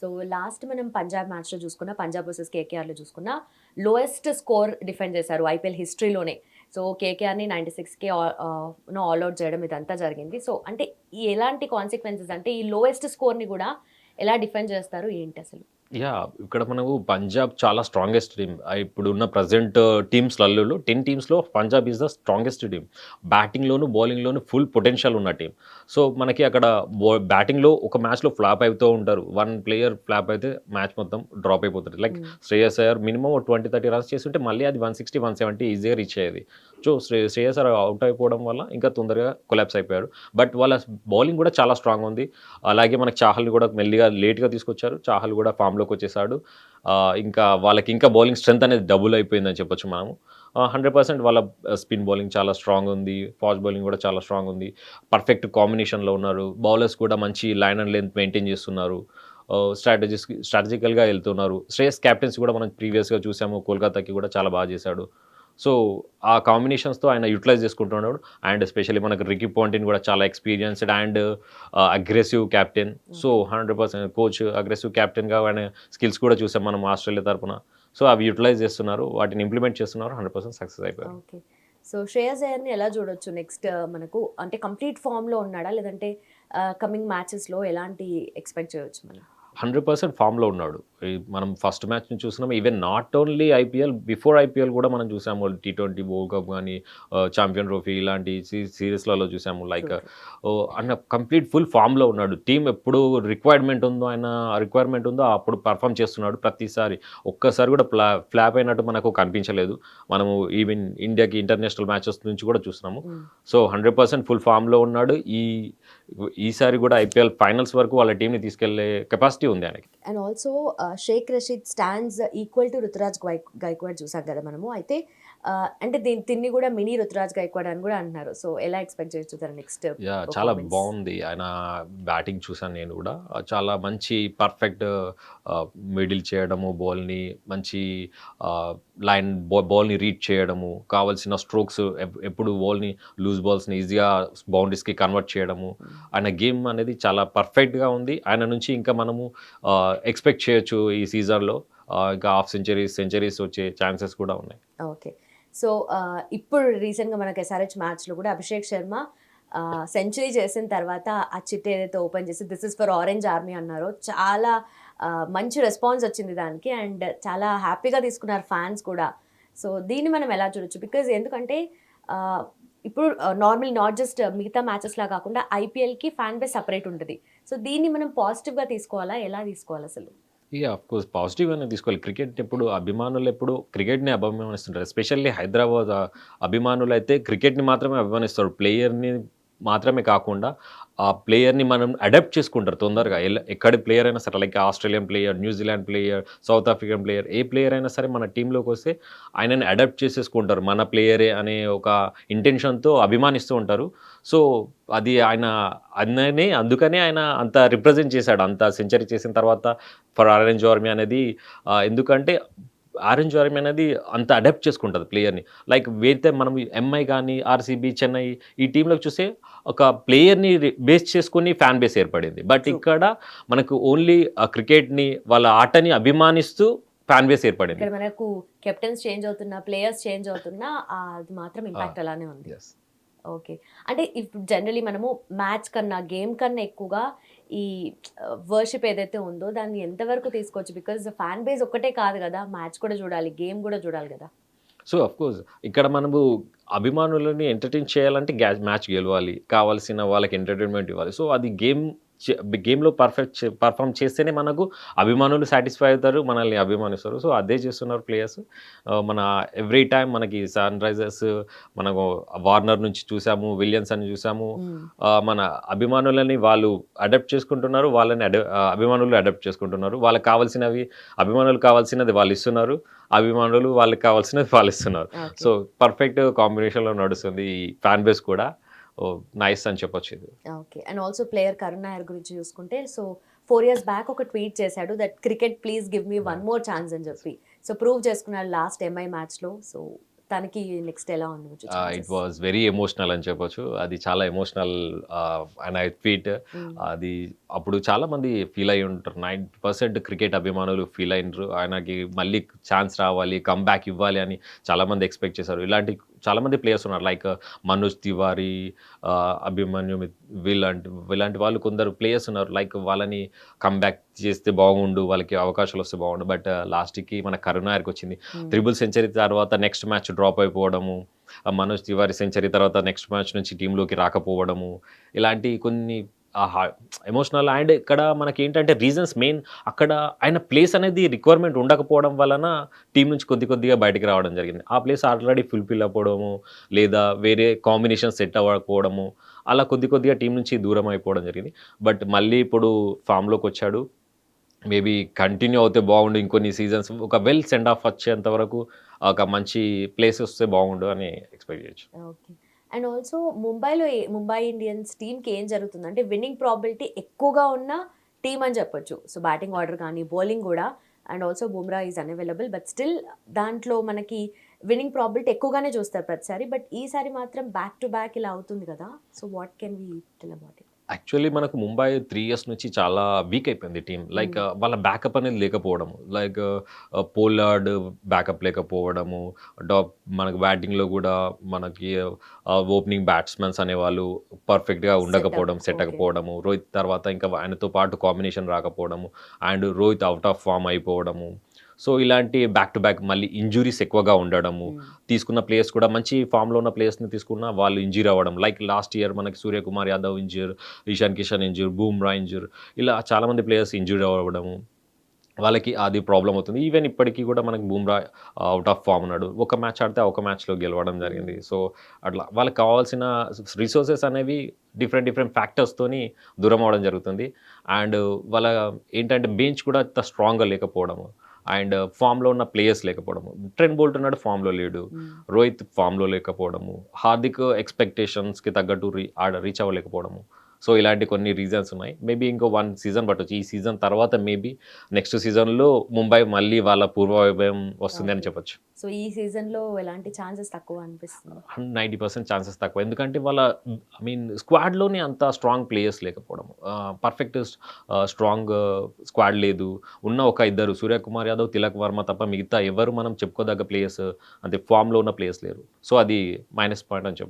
So last మనం పంజాబ్ మ్యాచ్లో చూసుకున్న పంజాబ్ వర్సెస్ కేకేఆర్లో చూసుకున్న లోయెస్ట్ స్కోర్ డిఫెండ్ చేశారు ఐపీఎల్ హిస్టరీలోనే. సో కేకేఆర్ని నైంటీ సిక్స్కి ఆల్ అవుట్ చేయడం ఇదంతా జరిగింది. సో అంటే ఈ ఎలాంటి కాన్సిక్వెన్సెస్ అంటే ఈ లోయెస్ట్ స్కోర్ని కూడా ఎలా డిఫెండ్ చేస్తారు? ఏంటి అసలు? యా ఇక్కడ మనకు పంజాబ్ చాలా స్ట్రాంగెస్ట్ టీమ్ ఇప్పుడు ఉన్న ప్రజెంట్ టీమ్స్లలో ten టీమ్స్లో Punjab is the strongest team బ్యాటింగ్లోను బౌలింగ్లోను ఫుల్ పొటెన్షియల్ ఉన్న టీం సో మనకి అక్కడ బ్యాటింగ్లో ఒక మ్యాచ్లో ఫ్లాప్ అవుతూ ఉంటారు. వన్ ప్లేయర్ ఫ్లాప్ అయితే మ్యాచ్ మొత్తం డ్రాప్ అయిపోతుంది. Like Hmm. Shreyas Iyer minimum twenty thirty runs చేస్తుంటే మళ్ళీ అది వన్ సిక్స్టీ వన్ సెవెంటీ ఈజీగా రీచ్ అయ్యేది. సో శ్రే శ్రేయస్ అయ్యర్ అవుట్ అయిపోవడం వల్ల ఇంకా తొందరగా కొలాప్స్ అయిపోయారు బట్ వాళ్ళ బౌలింగ్ కూడా చాలా స్ట్రాంగ్ ఉంది. అలాగే మనకి చాహల్ని కూడా మెల్లిగా లేట్గా తీసుకొచ్చారు. చాహల్ కూడా ఫామ్లోకి వచ్చేసాడు. ఇంకా వాళ్ళకి ఇంకా బౌలింగ్ స్ట్రెంత్ అనేది డబుల్ అయిపోయిందని చెప్పొచ్చు మనము. హండ్రెడ్ పర్సెంట్ వాళ్ళ స్పిన్ బౌలింగ్ చాలా స్ట్రాంగ్ ఉంది. ఫాస్ట్ బౌలింగ్ కూడా చాలా స్ట్రాంగ్ ఉంది. పర్ఫెక్ట్ కాంబినేషన్లో ఉన్నారు. బౌలర్స్ కూడా మంచి లైన్ అండ్ లెంత్ మెయింటైన్ చేస్తున్నారు. స్ట్రాటజీస్ స్ట్రాటజికల్గా వెళ్తున్నారు. శ్రేయస్ క్యాప్టెన్స్ కూడా మనం ప్రీవియస్గా చూసాము. కోల్కతాకి కూడా చాలా బాగా చేశాడు. సో ఆ కాంబినేషన్స్తో ఆయన యూటిలైజ్ చేసుకుంటున్నాడు. అండ్ ఎస్పెషల్లీ మనకు రికీ పాయింటిన్ కూడా చాలా experienced and aggressive captain so hundred percent coach aggressive క్యాప్టెన్గా ఆయన స్కిల్స్ కూడా చూసాం మనం ఆస్ట్రేలియా తరపున. సో అవి యూటిలైజ్ చేస్తున్నారు. వాటిని ఇంప్లిమెంట్ చేస్తున్నారు. హండ్రెడ్ పర్సెంట్ సక్సెస్ అయిపోయారు. ఓకే సో శ్రేయస్ అయ్యర్ని ఎలా చూడొచ్చు నెక్స్ట్ మనకు? అంటే కంప్లీట్ ఫామ్లో ఉన్నాడా? లేదంటే కమింగ్ మ్యాచెస్లో ఎలాంటి ఎక్స్పెక్ట్ చేయొచ్చు మనం? హండ్రెడ్ పర్సెంట్ ఫామ్లో ఉన్నాడు. మనం ఫస్ట్ మ్యాచ్ నుంచి చూస్తున్నాం. Even not only IPL before IPL కూడా మనం చూసాము. టీ ట్వంటీ వరల్డ్ కప్ కానీ ఛాంపియన్ ట్రోఫీ ఇలాంటి సిరీస్లలో చూసాము. లైక్ అన్న కంప్లీట్ ఫుల్ ఫామ్లో ఉన్నాడు. టీం ఎప్పుడు రిక్వైర్మెంట్ ఉందో ఆయన రిక్వైర్మెంట్ ఉందో అప్పుడు పర్ఫామ్ చేస్తున్నాడు. ప్రతిసారి ఒక్కసారి కూడా ఫ్లా ఫ్లాప్ అయినట్టు మనకు కనిపించలేదు. మనము ఈవెన్ ఇండియాకి ఇంటర్నేషనల్ మ్యాచెస్ నుంచి కూడా చూస్తున్నాము. Mm. So hundred percent full ఫామ్లో ఉన్నాడు. ఈ ఈసారి కూడా ఐపీఎల్ ఫైనల్స్ వరకు వాళ్ళ టీంని తీసుకెళ్ళే కెపాసిటీ ఉంది ఆయనకి. And also Shaik Rasheed stands equal to Ruturaj Gaikwad చూసాం కదా మనము. అయితే uh, అంటే దీని తిన్ని కూడా మినీ రుతురాజ్ గైక్వాడ్ అని కూడా అంటున్నారు. సో ఎలా ఎక్స్పెక్ట్ చేయొచ్చు నెక్స్ట్ యా చాలా బాగుంది. ఆయన బ్యాటింగ్ చూసాను నేను కూడా. ఆ, చాలా మంచి పర్ఫెక్ట్ మిడిల్ చేయడము బాల్ని మంచి లైన్ బాల్ని రీడ్ చేయడము కావాల్సిన స్ట్రోక్స్ ఎప్పుడు బాల్ని లూజ్ బాల్స్ని ఈజీగా బౌండరీస్కి కన్వర్ట్ చేయడము. ఆయన గేమ్ అనేది చాలా పర్ఫెక్ట్గా ఉంది. ఆయన నుంచి ఇంకా మనము ఎక్స్పెక్ట్ చేయొచ్చు ఈ సీజన్లో. ఇంకా హాఫ్ సెంచరీస్ సెంచరీస్ వచ్చే ఛాన్సెస్ కూడా ఉన్నాయి. ఓకే. సో ఇప్పుడు రీసెంట్గా మనకి ఎస్ఆర్హెచ్ మ్యాచ్లో కూడా అభిషేక్ శర్మ సెంచరీ చేసిన తర్వాత ఆ చిట్ ఏదైతే ఓపెన్ చేసి this is for orange army అన్నారో చాలా మంచి రెస్పాన్స్ వచ్చింది దానికి. అండ్ చాలా హ్యాపీగా తీసుకున్నారు ఫ్యాన్స్ కూడా. సో దీన్ని మనం ఎలా చూడొచ్చు? బికాజ్ ఎందుకంటే ఇప్పుడు నార్మల్ నాట్ జస్ట్ మిగతా మ్యాచెస్లా కాకుండా ఐపీఎల్కి ఫ్యాన్ బేస్ సపరేట్ ఉంటుంది. సో దీన్ని మనం పాజిటివ్గా తీసుకోవాలా? ఎలా తీసుకోవాలి అసలు? ఇక అఫ్ కోర్స్ పాజిటివ్ అనేది తీసుకోవాలి. క్రికెట్ ఎప్పుడు అభిమానులు ఎప్పుడు క్రికెట్ని అభిమానిస్తుంటారు. ఎస్పెషల్లీ హైదరాబాద్ అభిమానులు అయితే క్రికెట్ని మాత్రమే అభిమానిస్తారు. ప్లేయర్ని మాత్రమే కాకుండా ఆ ప్లేయర్ని మనం అడాప్ట్ చేసుకుంటారు తొందరగా. ఎల్ల- ఎక్కడి ప్లేయర్ అయినా సరే like Australian player New Zealand player South African player ఏ ప్లేయర్ అయినా సరే మన టీంలోకి వస్తే ఆయనని అడాప్ట్ చేసేసుకుంటారు. మన ప్లేయరే అనే ఒక ఇంటెన్షన్తో అభిమానిస్తూ ఉంటారు. సో అది ఆయన అన్ననే అందుకనే ఆయన అంత రిప్రజెంట్ చేశాడు. అంత సెంచరీ చేసిన తర్వాత ఫర్ ఆరెంజ్ ఆర్మీ అనేది ఎందుకంటే ఆరెంజ్ ఆర్మీ అనేది అంత అడాప్ట్ చేసుకుంటుంది ప్లేయర్ని. లైక్ వేస్తే మనం ఎంఐ కానీ ఆర్సీబీ చెన్నై ఈ టీంలోకి చూస్తే ఒక ప్లేయర్ని బేస్ చేసుకుని ఫ్యాన్ బేస్ ఏర్పడింది. బట్. ఇక్కడ మనకు ఓన్లీ క్రికెట్ని వాళ్ళ ఆటని అభిమానిస్తూ ఫ్యాన్ బేస్ ఏర్పడింది. మనకు కెప్టెన్స్ చేంజ్ అవుతున్నా ప్లేయర్స్ చేంజ్ అవుతున్నా అది మాత్రం ఇంపాక్ట్ అలానే ఉంది. ఓకే. అంటే ఇప్పుడు జనరలీ మనము మ్యాచ్ కన్నా గేమ్ కన్నా ఎక్కువగా ఈ వర్షిప్ ఏదైతే ఉందో దాన్ని ఎంతవరకు తీసుకోవచ్చు? బికాజ్ ఫ్యాన్ బేస్ ఒక్కటే కాదు కదా మ్యాచ్ కూడా చూడాలి గేమ్ కూడా చూడాలి కదా. సో అఫ్ కోర్స్ ఇక్కడ మనము అభిమానులని ఎంటర్టైన్ చేయాలంటే గ్యాస్ మ్యాచ్ గెలవాలి కావాల్సిన వాళ్ళకి ఎంటర్టైన్మెంట్ ఇవ్వాలి. సో అది గేమ్ గేమ్లో పర్ఫెక్ట్ పర్ఫామ్ చేస్తేనే మనకు అభిమానులు సాటిస్ఫై అవుతారు మనల్ని అభిమానిస్తారు. సో అదే చేస్తున్నారు ప్లేయర్స్. మన ఎవ్రీ టైం మనకి సన్ రైజర్స్ మనకు వార్నర్ నుంచి చూసాము విలియన్స్ అని చూసాము. మన అభిమానులని వాళ్ళు అడాప్ట్ చేసుకుంటున్నారు వాళ్ళని అభిమానులు అడాప్ట్ చేసుకుంటున్నారు. వాళ్ళకి కావాల్సినవి అభిమానులు కావాల్సినది వాళ్ళు ఇస్తున్నారు. అభిమానులు వాళ్ళకి కావాల్సినది వాళ్ళు ఇస్తున్నారు. సో పర్ఫెక్ట్ కాంబినేషన్లో నడుస్తుంది ఈ ఫ్యాన్ బేస్ కూడా. నైస్ అని చెప్పొచ్చు ఇది okay and also player Karun Nair గురించి చూసుకుంటే సో ఫోర్ ఇయర్స్ బ్యాక్ ఒక ట్వీట్ చేశాడు that cricket please give me one more chance అని చెప్పి. సో ప్రూవ్ చేసుకున్నాడు లాస్ట్ ఎంఐ మ్యాచ్లో సో తనకి నెక్స్ట్ ఎలా ఉండవచ్చు ఇట్ వాజ్ వెరీ ఎమోషనల్ అని చెప్పొచ్చు. అది చాలా ఎమోషనల్ ఆయన ట్వీట్ Hmm. అది అప్పుడు చాలా మంది ఫీల్ అయి ఉంటారు. నైంటీ పర్సెంట్ క్రికెట్ అభిమానులు ఫీల్ అయినరు. ఆయనకి మళ్ళీ ఛాన్స్ రావాలి కమ్బ్యాక్ ఇవ్వాలి అని చాలా మంది ఎక్స్పెక్ట్ చేశారు. ఇలాంటి చాలా మంది ప్లేయర్స్ ఉన్నారు. లైక్ మనోజ్ తివారీ అభిమన్యు వీళ్ళంటి ఇలాంటి వాళ్ళు కొందరు ప్లేయర్స్ ఉన్నారు. లైక్ వాళ్ళని కమ్బ్యాక్ చేస్తే బాగుండు వాళ్ళకి అవకాశాలు వస్తే బాగుండు. బట్ లాస్ట్కి మన కరుణాయర్కి వచ్చింది. త్రిబుల్ సెంచరీ తర్వాత నెక్స్ట్ మ్యాచ్ డ్రాప్ అయిపోవడము మనోజ్ తివారీ సెంచరీ తర్వాత నెక్స్ట్ మ్యాచ్ నుంచి టీంలోకి రాకపోవడము ఇలాంటి కొన్ని ఎమోషనల్ అండ్ ఇక్కడ మనకి ఏంటంటే రీజన్స్ మెయిన్ అక్కడ ఆయన ప్లేస్ అనేది రిక్వైర్మెంట్ ఉండకపోవడం వలన టీం నుంచి కొద్ది కొద్దిగా బయటికి రావడం జరిగింది. ఆ ప్లేస్ ఆల్రెడీ ఫుల్ఫిల్ అవ్వడము లేదా వేరే కాంబినేషన్ సెట్ అవ్వకపోవడము అలా కొద్ది కొద్దిగా టీం నుంచి దూరం అయిపోవడం జరిగింది. బట్ మళ్ళీ ఇప్పుడు ఫామ్లోకి వచ్చాడు. మేబీ కంటిన్యూ అవుతే బాగుండు ఇంకొన్ని సీజన్స్ ఒక వెల్ సెండ్ ఆఫ్ వచ్చేంత వరకు ఒక మంచి ప్లేస్ వస్తే బాగుండు అని ఎక్స్పెక్ట్ చేయొచ్చు. ఓకే అండ్ ఆల్సో ముంబైలో ఏ- ముంబై ఇండియన్స్ టీంకి ఏం జరుగుతుంది? అంటే విన్నింగ్ ప్రాబిలిటీ ఎక్కువగా ఉన్న టీం అని చెప్పొచ్చు. సో బ్యాటింగ్ ఆర్డర్ కానీ బౌలింగ్ కూడా. And also Bumrah is unavailable but still దాంట్లో మనకి విన్నింగ్ ప్రాబిలిటీ ఎక్కువగానే చూస్తారు ప్రతిసారి. బట్ ఈసారి మాత్రం బ్యాక్ టు బ్యాక్ ఇలా అవుతుంది కదా. So what can we tell about it? Actually మనకు ముంబై త్రీ ఇయర్స్ నుంచి చాలా వీక్ అయిపోయింది టీం లైక్ వాళ్ళ బ్యాకప్ అనేది లేకపోవడము. లైక్ పోలార్డ్ బ్యాకప్ లేకపోవడము. డాప్ మనకు బ్యాటింగ్లో కూడా మనకి ఓపెనింగ్ బ్యాట్స్మెన్స్ అనేవాళ్ళు పర్ఫెక్ట్గా ఉండకపోవడం సెట్. అవ్వకపోవడము. రోహిత్ తర్వాత ఇంకా ఆయనతో పాటు combination రాకపోవడము. And Rohit out of form అయిపోవడము. సో ఇలాంటి బ్యాక్ టు బ్యాక్ మళ్ళీ ఇంజురీస్ ఎక్కువగా ఉండడము తీసుకున్న ప్లేయర్స్ కూడా మంచి ఫామ్లో ఉన్న ప్లేయర్స్ని తీసుకున్న వాళ్ళు ఇంజూర్ అవ్వడం. లైక్ లాస్ట్ ఇయర్ మనకి Suryakumar Yadav injure Ishan Kishan injure Bumrah injure ఇలా చాలామంది ప్లేయర్స్ ఇంజూర్ అవ్వడము. వాళ్ళకి అది ప్రాబ్లం అవుతుంది. ఈవెన్ ఇప్పటికీ కూడా మనకి బూమ్రా అవుట్ ఆఫ్ ఫామ్ ఉన్నాడు. ఒక మ్యాచ్ ఆడితే ఒక మ్యాచ్లో గెలవడం జరిగింది. సో అట్లా వాళ్ళకి కావాల్సిన రిసోర్సెస్ అనేవి డిఫరెంట్ డిఫరెంట్ ఫ్యాక్టర్స్తోని దూరం అవడం జరుగుతుంది. అండ్ వాళ్ళ ఏంటంటే బెంచ్ కూడా అంత స్ట్రాంగ్గా లేకపోవడము. అండ్ ఫామ్లో ఉన్న ప్లేయర్స్ లేకపోవడము. ట్రెండ్ బోల్ట్ ఉన్నాడు ఫామ్లో లేడు. రోహిత్ ఫామ్లో లేకపోవడము. హార్దిక్ ఎక్స్పెక్టేషన్స్కి తగ్గట్టు రీ ఆడ రీచ్ అవ్వలేకపోవడము. సో ఇలాంటి కొన్ని రీజన్స్ ఉన్నాయి. మేబీ ఇంకో వన్ సీజన్ పట్టొచ్చు. ఈ సీజన్ తర్వాత మేబీ నెక్స్ట్ సీజన్లో ముంబై మళ్ళీ వాళ్ళ పూర్వవైభవం వస్తుంది అని. చెప్పొచ్చు. సో ఈ సీజన్లో ఎలాంటి ఛాన్సెస్ తక్కువ అనిపిస్తుంది? నైంటీ పర్సెంట్ ఛాన్సెస్ తక్కువ. ఎందుకంటే వాళ్ళ ఐ మీన్ స్క్వాడ్లోనే అంత స్ట్రాంగ్ ప్లేయర్స్ లేకపోవడం పర్ఫెక్ట్ స్ట్రాంగ్ స్క్వాడ్ లేదు. ఉన్న ఒక ఇద్దరు సూర్యకుమార్ యాదవ్ తిలక్ వర్మ తప్ప మిగతా ఎవరు మనం చెప్పుకోదగ్గ ప్లేయర్స్ అంటే ఫామ్లో ఉన్న ప్లేయర్స్ లేరు. సో అది మైనస్ పాయింట్ అని చెప్పొచ్చు.